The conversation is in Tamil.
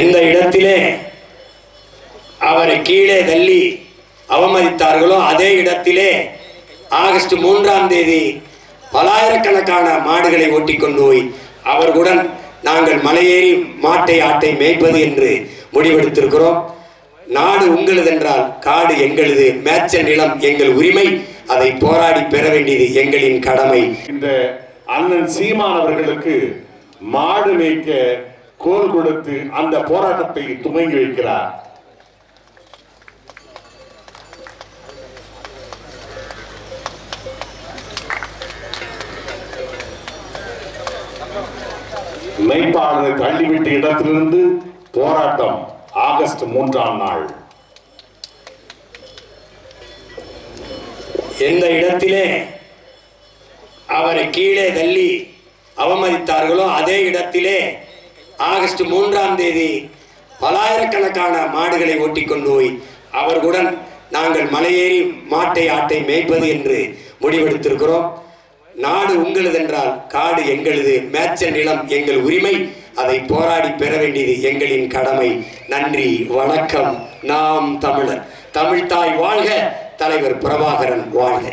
எந்த இடத்திலே அவரை கீழே தள்ளி அவமதித்தார்களோ அதே இடத்திலே ஆகஸ்ட் மூன்றாம் தேதி பலாயிரக்கணக்கான மாடுகளை ஓட்டி கொண்டு போய் அவர்களுடன் நாங்கள் மலையேறி மாட்டை ஆட்டை மேய்ப்பது என்று முடிவெடுத்திருக்கிறோம். நாடு உங்களதென்றால் காடு எங்களது மேச்ச நிலம் எங்கள் உரிமை. அதை போராடி பெற வேண்டியது எங்களின் கடமை. இந்த அண்ணன் சீமான் அவர்களுக்கு மாடு மேய்க்க கோல் கொடுத்து அந்த போராட்டத்தை துவங்கி வைக்கிறார். மெய்ப்பாளரை தள்ளிவிட்ட இடத்திலிருந்து போராட்டம் ஆகஸ்ட் மூன்றாம் நாள். எந்த இடத்திலே அவரை கீழே தள்ளி அவமதித்தார்களோ அதே இடத்திலே ஆகஸ்ட் மூன்றாம் தேதி பலாயிரக்கணக்கான மாடுகளை ஓட்டிக் கொண்டு போய் அவர்களுடன் நாங்கள் மலையேறி மாட்டை ஆட்டை மேய்ப்பது என்று முடிவெடுத்திருக்கிறோம். நாடு உங்களதென்றால் காடு எங்களது மேச்ச நிலம் எங்கள் உரிமை. அதை போராடி பெற வேண்டியது எங்களின் கடமை. நன்றி வணக்கம். நாம் தமிழர். தமிழ்தாய் வாழ்க தலைவர் பிரபாகரன் வாழ்க.